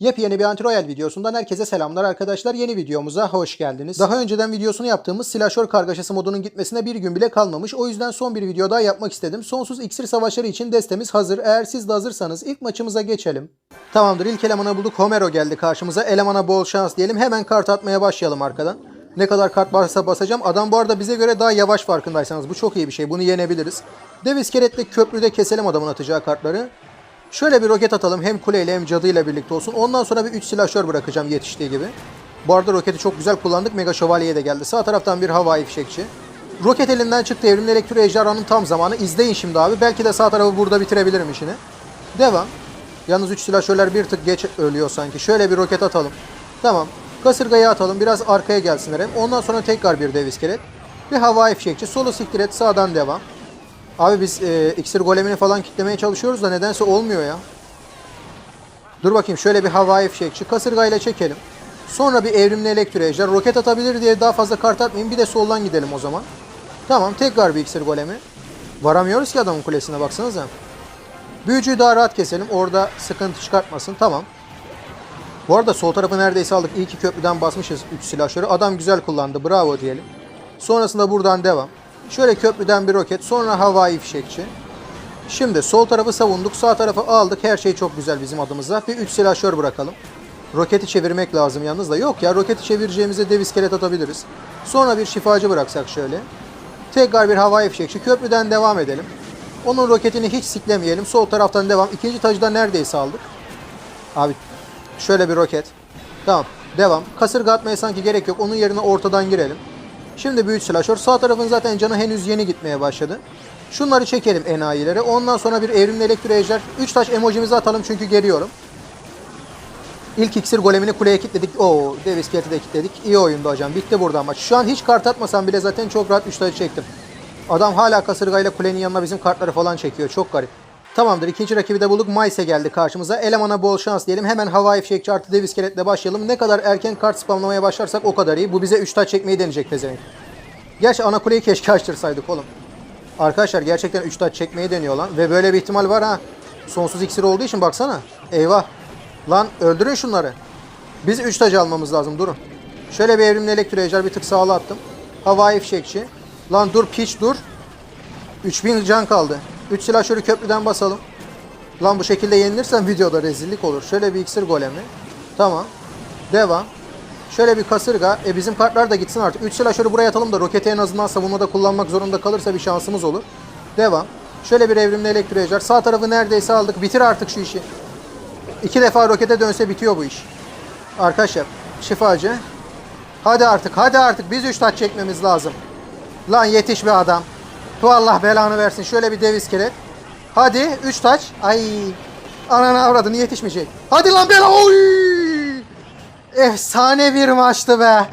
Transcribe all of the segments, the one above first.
Yepyeni bir Anti-Royal videosundan herkese selamlar arkadaşlar. Yeni videomuza hoş geldiniz. Daha önceden videosunu yaptığımız silahşör kargaşası modunun gitmesine bir gün bile kalmamış. O yüzden son bir video daha yapmak istedim. Sonsuz iksir savaşları için destemiz hazır. Eğer siz de hazırsanız ilk maçımıza geçelim. Tamamdır ilk elemanı bulduk. Homero geldi karşımıza. Elemana bol şans diyelim. Hemen kart atmaya başlayalım arkadan. Ne kadar kart varsa basacağım. Adam bu arada bize göre daha yavaş farkındaysanız. Bu çok iyi bir şey. Bunu yenebiliriz. Dev iskeletle köprüde keselim adamın atacağı kartları. Şöyle bir roket atalım. Hem kuleyle hem cadıyla birlikte olsun. Ondan sonra bir 3 silahşör bırakacağım yetiştiği gibi. Bu arada roketi çok güzel kullandık. Mega Şövalye de geldi. Sağ taraftan bir havai fişekçi. Roket elinden çıktı. Evrimli elektro ejderhanın tam zamanı. İzleyin şimdi abi. Belki de sağ tarafı burada bitirebilirim işini. Devam. Yalnız 3 silahşörler bir tık geç ölüyor sanki. Şöyle bir roket atalım. Tamam. Kasırgayı atalım. Biraz arkaya gelsinler hem. Ondan sonra tekrar bir dev iskelet. Bir havai fişekçi. Solu siktir et. Sağdan devam. Abi biz e, iksir golemini falan kitlemeye çalışıyoruz da nedense olmuyor ya. Dur bakayım şöyle bir havai fişekçi. Kasırgayla çekelim. Sonra bir evrimli elektro ejder. Roket atabilir diye daha fazla kart atmayayım. Bir de soldan gidelim o zaman. Tamam tekrar bir iksir golemi. Varamıyoruz ki adamın kulesine baksanıza. Büyücüyü daha rahat keselim. Orada sıkıntı çıkartmasın. Tamam. Bu arada sol tarafı neredeyse aldık. İyi ki köprüden basmışız 3 silahşörü. Adam güzel kullandı. Bravo diyelim. Sonrasında buradan devam. Şöyle köprüden bir roket. Sonra havai fişekçi. Şimdi sol tarafı savunduk. Sağ tarafı aldık. Her şey çok güzel bizim adımıza. Bir 3 silahşör bırakalım. Roketi çevirmek lazım yalnız da. Yok ya roketi çevireceğimize dev iskelet atabiliriz. Sonra bir şifacı bıraksak şöyle. Tekrar bir havai fişekçi. Köprüden devam edelim. Onun roketini hiç siklemeyelim. Sol taraftan devam. İkinci tacı neredeyse aldık. Abi şöyle bir roket. Tamam. Devam. Kasırga atmaya sanki gerek yok. Onun yerine ortadan girelim. Şimdi büyük silahşör. Sağ tarafın zaten canı henüz yeni gitmeye başladı. Şunları çekelim enayilere. Ondan sonra bir evrimli elektro ejder. 3 taş emojimizi atalım çünkü geliyorum. İlk iksir golemini kuleye kilitledik. Oo, dev iskeleti de kilitledik. İyi oyundu hocam. Bitti burada maç. Şu an hiç kart atmasam bile zaten çok rahat 3 taşı çektim. Adam hala kasırgayla kulenin yanına bizim kartları falan çekiyor. Çok garip. Tamamdır. ikinci rakibi de bulduk. Mayse geldi karşımıza. Elemana bol şans diyelim. Hemen havai fişekçi artı dev iskeletle başlayalım. Ne kadar erken kart spamlamaya başlarsak o kadar iyi. Bu bize 3 taş çekmeyi deneyecek pezevenk. Gerçi ana kuleyi keşke açtırsaydık oğlum. Arkadaşlar gerçekten 3 taş çekmeyi deniyor lan. Ve böyle bir ihtimal var ha. Sonsuz iksir olduğu için baksana. Eyvah. Lan öldürün şunları. Biz 3 taş almamız lazım durun. Şöyle bir evrimli elektro ejder bir tık sağla attım. Havai fişekçi. Lan dur piç dur. 3000 can kaldı. 3 silahşörü köprüden basalım. Lan bu şekilde yenilirsem videoda rezillik olur. Şöyle bir iksir golemi. Tamam. Devam. Şöyle bir kasırga. E bizim kartlar da gitsin artık. 3 silahşörü buraya atalım da roketi en azından savunmada kullanmak zorunda kalırsa bir şansımız olur. Devam. Şöyle bir evrimli elektro ejder. Sağ tarafı neredeyse aldık. Bitir artık şu işi. İki defa rokete dönse bitiyor bu iş. Arkadaşlar şifacı. Hadi artık hadi artık biz 3 taç çekmemiz lazım. Lan yetiş be adam. Tu Allah belanı versin. Şöyle bir dev iskelet. Hadi 3 taç. Ay. Ananı avradını yetişmeyecek. Hadi lan bela. Oy! Efsane bir maçtı be.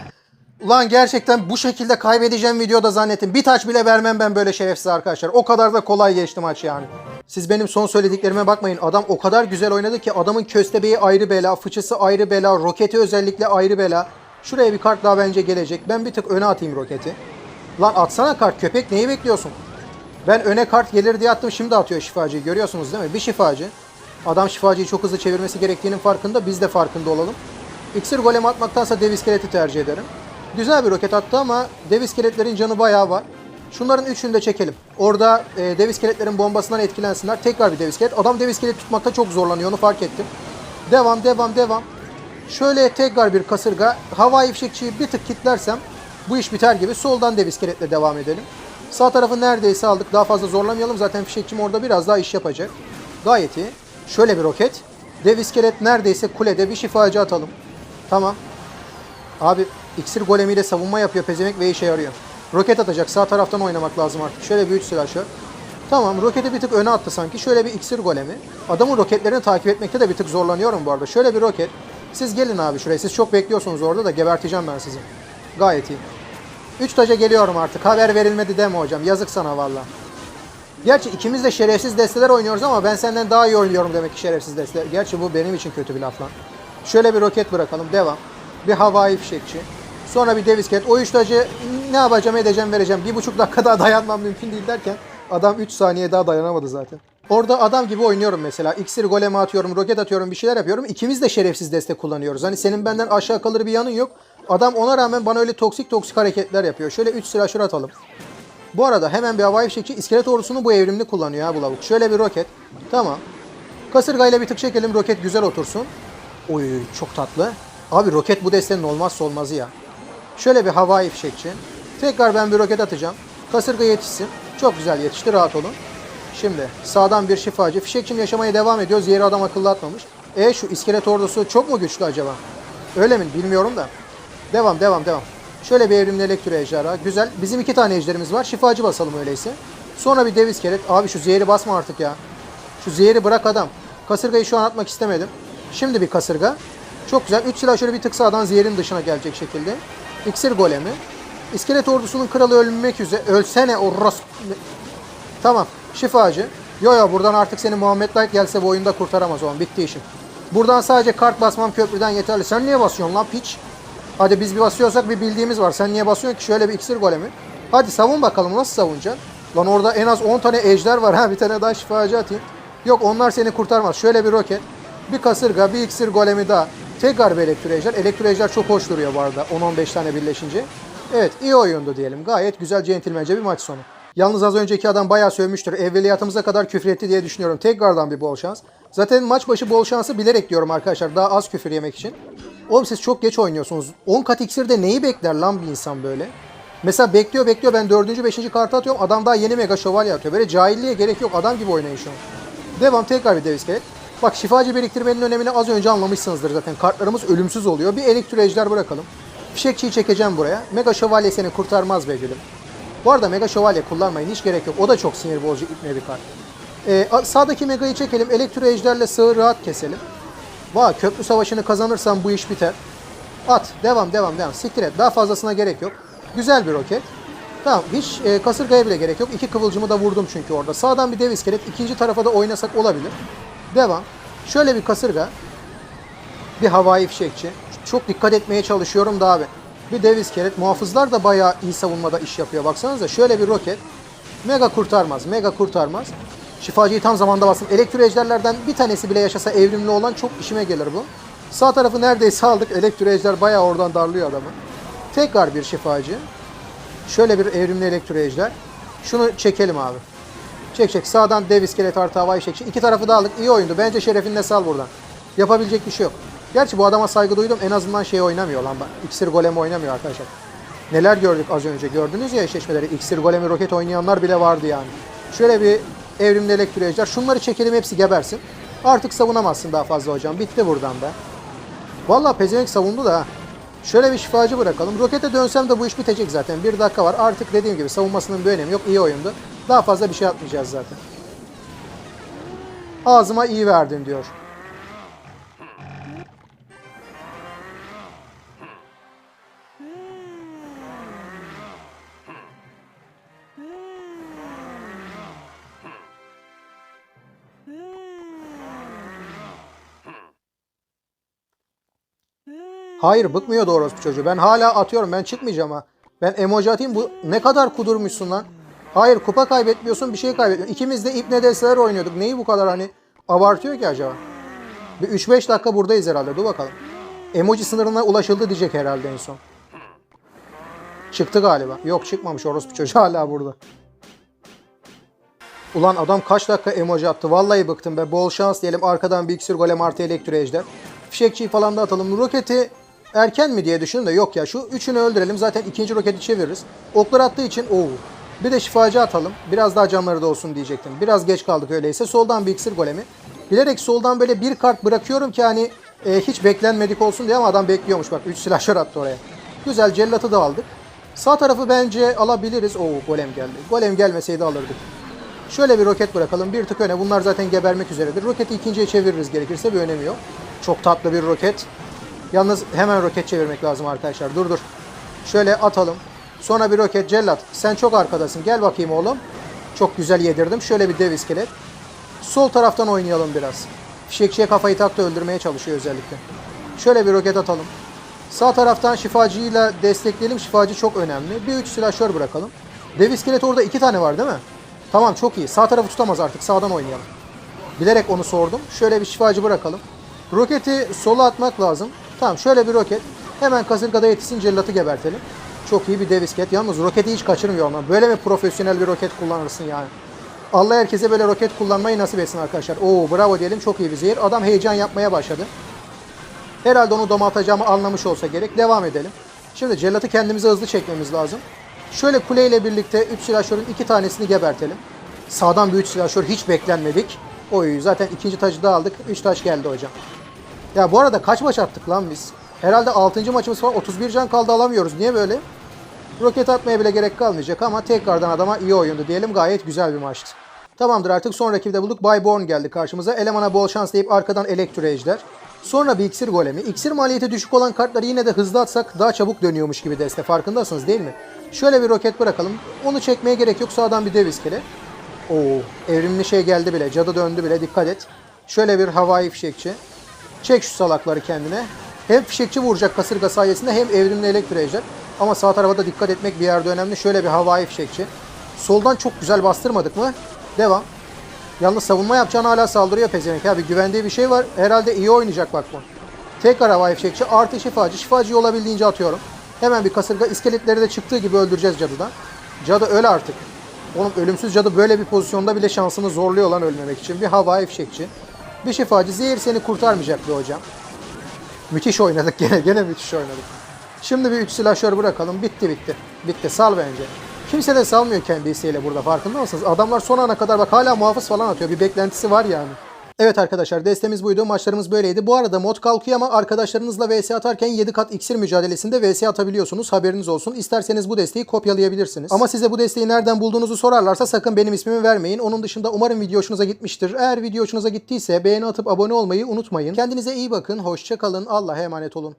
Ulan gerçekten bu şekilde kaybedeceğim videoda zannettim. Bir taç bile vermem ben böyle şerefsiz arkadaşlar. O kadar da kolay geçti maç yani. Siz benim son söylediklerime bakmayın. Adam o kadar güzel oynadı ki adamın köstebeği ayrı bela, fıçısı ayrı bela, roketi özellikle ayrı bela. Şuraya bir kart daha bence gelecek. Ben bir tık öne atayım roketi. Lan atsana kart köpek neyi bekliyorsun? Ben öne kart gelir diye attım şimdi atıyor şifacıyı görüyorsunuz değil mi? Bir şifacı. Adam şifacıyı çok hızlı çevirmesi gerektiğinin farkında biz de farkında olalım. İksir golem atmaktansa dev iskeleti tercih ederim. Güzel bir roket attı ama dev iskeletlerin canı bayağı var. Şunların üçünü de çekelim. Orada e, dev iskeletlerin bombasından etkilensinler. Tekrar bir dev iskelet. Adam dev iskelet tutmakta çok zorlanıyor onu fark ettim. Devam devam devam. Şöyle tekrar bir kasırga. Havai fişekçiyi bir tık kitlersem bu iş biter gibi. Soldan dev iskeletle devam edelim. Sağ tarafı neredeyse aldık. Daha fazla zorlamayalım. Zaten fişekçim orada biraz daha iş yapacak. Gayet iyi. Şöyle bir roket. Dev iskelet neredeyse kulede bir şifacı atalım. Tamam. Abi iksir golemiyle savunma yapıyor pezemek ve işe yarıyor. Roket atacak. Sağ taraftan oynamak lazım artık. Şöyle üç silahşör. Tamam roketi bir tık öne attı sanki. Şöyle bir iksir golemi. Adamın roketlerini takip etmekte de bir tık zorlanıyorum bu arada. Şöyle bir roket. Siz gelin abi şuraya. Siz çok bekliyorsunuz orada da geberteceğim ben sizi. Gayet iyi. 3 taca geliyorum artık. Haber verilmedi deme hocam. Yazık sana valla. Gerçi ikimiz de şerefsiz desteler oynuyoruz ama ben senden daha iyi oynuyorum demek ki şerefsiz desteler. Gerçi bu benim için kötü bir laf lan. Şöyle bir roket bırakalım. Devam. Bir havai fişekçi. Sonra bir dev iskelet. O üç tacı ne yapacağım edeceğim vereceğim. Bir buçuk dakika daha dayanmam mümkün değil derken adam 3 saniye daha dayanamadı zaten. Orada adam gibi oynuyorum mesela. İksir goleme atıyorum, roket atıyorum, bir şeyler yapıyorum. İkimiz de şerefsiz destek kullanıyoruz. Hani senin benden aşağı kalır bir yanın yok. Adam ona rağmen bana öyle toksik toksik hareketler yapıyor. Şöyle 3 slasher atalım. Bu arada hemen bir havai fişekçi iskelet ordusunu bu evrimli kullanıyor ha bu lavuk. Şöyle bir roket. Tamam. Kasırgayla bir tık çekelim roket güzel otursun. Oy çok tatlı. Abi roket bu destenin olmazsa olmazı ya. Şöyle bir havai fişekçi. Tekrar ben bir roket atacağım. Kasırga yetişsin. Çok güzel yetişti rahat olun. Şimdi sağdan bir şifacı. Fişekçim yaşamaya devam ediyoruz. Yeri adam akıllı atmamış. E şu iskelet ordusu çok mu güçlü acaba? Öyle mi? Bilmiyorum da. Devam devam devam. Şöyle bir evrimli elektro ejderha. Güzel. Bizim iki tane ejderimiz var. Şifacı basalım öyleyse. Sonra bir dev iskelet. Abi şu zehri basma artık ya. Şu zehri bırak adam. Kasırgayı şu an atmak istemedim. Şimdi bir kasırga. Çok güzel. 3 silah şöyle bir tık sağdan zehirin dışına gelecek şekilde. İksir golemi. İskelet ordusunun kralı ölmek üzere. Ölsene o ros... Tamam. Şifacı. Yo yo buradan artık seni Muhammed Light gelse bu oyunda kurtaramaz o an. Bitti işim. Buradan sadece kart basmam köprüden yeterli. Sen niye basıyorsun lan piç? Hadi biz bir basıyorsak bir bildiğimiz var. Sen niye basıyorsun ki? Şöyle bir iksir golemi. Hadi savun bakalım nasıl savunacaksın? Lan orada en az 10 tane ejder var ha. Bir tane daha şifacı atayım. Yok onlar seni kurtarmaz. Şöyle bir roket. Bir kasırga, bir iksir golemi daha. Tekrar bir elektro ejder. Elektro ejder çok hoş duruyor bu arada. 10-15 tane birleşince. Evet iyi oyundu diyelim. Gayet güzel centilmence bir maç sonu. Yalnız az önceki adam bayağı sövmüştür. Evveliyatımıza kadar küfür etti diye düşünüyorum. Tekrardan bir bol şans. Zaten maç başı bol şansı bilerek diyorum arkadaşlar. Daha az küfür yemek için. Oğlum siz çok geç oynuyorsunuz. 10 kat iksirde neyi bekler lan bir insan böyle? Mesela bekliyor bekliyor ben 4. 5. kartı atıyorum. Adam daha yeni mega şövalye atıyor. Böyle cahilliğe gerek yok. Adam gibi oynayın şu an. Devam tekrar bir dev iskelet. Bak şifacı biriktirmenin önemini az önce anlamışsınızdır zaten. Kartlarımız ölümsüz oluyor. Bir elektro ejder bırakalım. Fişekçiyi çekeceğim buraya. Mega şövalye seni kurtarmaz be gülüm. Bu arada mega şövalye kullanmayın hiç gerek yok. O da çok sinir bozucu ipne bir kart. Ee, sağdaki megayı çekelim. Elektro ejderle sağı rahat keselim. Vay köprü savaşını kazanırsan bu iş biter. At. Devam devam devam. Siktir et. Daha fazlasına gerek yok. Güzel bir roket. Tamam hiç e, kasırgaya bile gerek yok. İki kıvılcımı da vurdum çünkü orada. Sağdan bir dev iskelet. ikinci tarafa da oynasak olabilir. Devam. Şöyle bir kasırga. Bir havai fişekçi. Çok dikkat etmeye çalışıyorum da abi. Bir dev iskelet. Muhafızlar da bayağı iyi savunmada iş yapıyor. Baksanıza şöyle bir roket. Mega kurtarmaz. Mega kurtarmaz. Şifacıyı tam zamanda bastım. Elektro ejderlerden bir tanesi bile yaşasa evrimli olan çok işime gelir bu. Sağ tarafı neredeyse aldık. Elektro ejder bayağı oradan darlıyor adamı. Tekrar bir şifacı. Şöyle bir evrimli elektro ejder. Şunu çekelim abi. Çek çek. Sağdan dev iskelet artı havai çek. İki tarafı da aldık. İyi oyundu. Bence şerefinde sal buradan. Yapabilecek bir şey yok. Gerçi bu adama saygı duydum. En azından şey oynamıyor lan. İksir golemi oynamıyor arkadaşlar. Neler gördük az önce. Gördünüz ya eşleşmeleri. İksir golemi roket oynayanlar bile vardı yani. Şöyle bir evrimli elektro ejder. Şunları çekelim hepsi gebersin. Artık savunamazsın daha fazla hocam. Bitti buradan da. Vallahi pezevenk savundu da. Şöyle bir şifacı bırakalım. Rokete dönsem de bu iş bitecek zaten. Bir dakika var. Artık dediğim gibi savunmasının bir önemi yok. İyi oyundu. Daha fazla bir şey atmayacağız zaten. Ağzıma iyi verdin diyor. Hayır bıkmıyor orospu çocuğu. Ben hala atıyorum. Ben çıkmayacağım ha. Ben emoji atayım. Bu ne kadar kudurmuşsun lan. Hayır kupa kaybetmiyorsun bir şey kaybetmiyorsun. İkimiz de ipne desteler oynuyorduk. Neyi bu kadar hani abartıyor ki acaba? Bir 3-5 dakika buradayız herhalde. Dur bakalım. Emoji sınırına ulaşıldı diyecek herhalde en son. Çıktı galiba. Yok çıkmamış orospu çocuğu hala burada. Ulan adam kaç dakika emoji attı. Vallahi bıktım be. Bol şans diyelim. Arkadan bir iksir golem artı elektro ejder. Fişekçiyi falan da atalım. Roketi erken mi diye düşündüm de yok ya. Şu üçünü öldürelim. Zaten ikinci roketi çeviririz. Oklar attığı için oo. Bir de şifacı atalım. Biraz daha canları da olsun diyecektim. Biraz geç kaldık öyleyse. Soldan bir iksir golemi. Bilerek soldan böyle bir kart bırakıyorum ki hani e, hiç beklenmedik olsun diye ama adam bekliyormuş. Bak 3 silahşör attı oraya. Güzel cellatı da aldık. Sağ tarafı bence alabiliriz. Oo golem geldi. Golem gelmeseydi alırdık. Şöyle bir roket bırakalım. Bir tık öne. Bunlar zaten gebermek üzeredir. Roketi ikinciye çeviririz gerekirse bir önemi yok. Çok tatlı bir roket. Yalnız hemen roket çevirmek lazım arkadaşlar. Dur dur. Şöyle atalım. Sonra bir roket cellat. Sen çok arkadasın. Gel bakayım oğlum. Çok güzel yedirdim. Şöyle bir dev iskelet. Sol taraftan oynayalım biraz. Fişekçiye kafayı taktı öldürmeye çalışıyor özellikle. Şöyle bir roket atalım. Sağ taraftan şifacıyla destekleyelim. Şifacı çok önemli. Bir üç silahşör bırakalım. Dev iskelet orada iki tane var değil mi? Tamam çok iyi. Sağ tarafı tutamaz artık. Sağdan oynayalım. Bilerek onu sordum. Şöyle bir şifacı bırakalım. Roketi sola atmak lazım. Tamam şöyle bir roket. Hemen kasırgada yetişsin cellatı gebertelim. Çok iyi bir dev iskelet. Yalnız roketi hiç kaçırmıyor ama. Böyle mi profesyonel bir roket kullanırsın yani? Allah herkese böyle roket kullanmayı nasip etsin arkadaşlar. Oo bravo diyelim çok iyi bir zehir. Adam heyecan yapmaya başladı. Herhalde onu doma atacağımı anlamış olsa gerek. Devam edelim. Şimdi cellatı kendimize hızlı çekmemiz lazım. Şöyle kuleyle birlikte 3 silahşörün iki tanesini gebertelim. Sağdan bir 3 silahşör hiç beklenmedik. Oy zaten ikinci taşı da aldık. 3 taş geldi hocam. Ya bu arada kaç maç attık lan biz? Herhalde 6. maçımız falan 31 can kaldı alamıyoruz. Niye böyle? Roket atmaya bile gerek kalmayacak ama tekrardan adama iyi oyundu diyelim. Gayet güzel bir maçtı. Tamamdır artık son rakibi de bulduk. Bayborn geldi karşımıza. Elemana bol şans deyip arkadan Elektro Ejder. Sonra bir iksir golemi. İksir maliyeti düşük olan kartları yine de hızlı atsak daha çabuk dönüyormuş gibi deste. Farkındasınız değil mi? Şöyle bir roket bırakalım. Onu çekmeye gerek yok. Sağdan bir dev iskele. Oo, evrimli şey geldi bile. Cadı döndü bile. Dikkat et. Şöyle bir havai fişekçi. Çek şu salakları kendine. Hem fişekçi vuracak kasırga sayesinde hem evrimli elektro ejder. Ama sağ tarafa da dikkat etmek bir yerde önemli. Şöyle bir havai fişekçi. Soldan çok güzel bastırmadık mı? Devam. Yalnız savunma yapacağını hala saldırıyor pezevenk. Abi güvendiği bir şey var. Herhalde iyi oynayacak bak bu. Tekrar havai fişekçi artı şifacı. Şifacıyı olabildiğince atıyorum. Hemen bir kasırga. iskeletleri de çıktığı gibi öldüreceğiz cadıdan. Cadı öl artık. Oğlum ölümsüz cadı böyle bir pozisyonda bile şansını zorluyor lan ölmemek için. Bir havai fişekçi. Bir şifacı. Zehir seni kurtarmayacak be hocam. Müthiş oynadık gene. Gene müthiş oynadık. Şimdi bir 3 silahşör bırakalım. Bitti bitti. Bitti. Sal bence. Kimse de salmıyor kendi burada farkında mısınız? Adamlar son ana kadar bak hala muhafız falan atıyor. Bir beklentisi var yani. Evet arkadaşlar destemiz buydu. Maçlarımız böyleydi. Bu arada mod kalkıyor ama arkadaşlarınızla vs atarken 7 kat iksir mücadelesinde vs atabiliyorsunuz. Haberiniz olsun. İsterseniz bu desteği kopyalayabilirsiniz. Ama size bu desteği nereden bulduğunuzu sorarlarsa sakın benim ismimi vermeyin. Onun dışında umarım video hoşunuza gitmiştir. Eğer video hoşunuza gittiyse beğeni atıp abone olmayı unutmayın. Kendinize iyi bakın. Hoşça kalın. Allah'a emanet olun.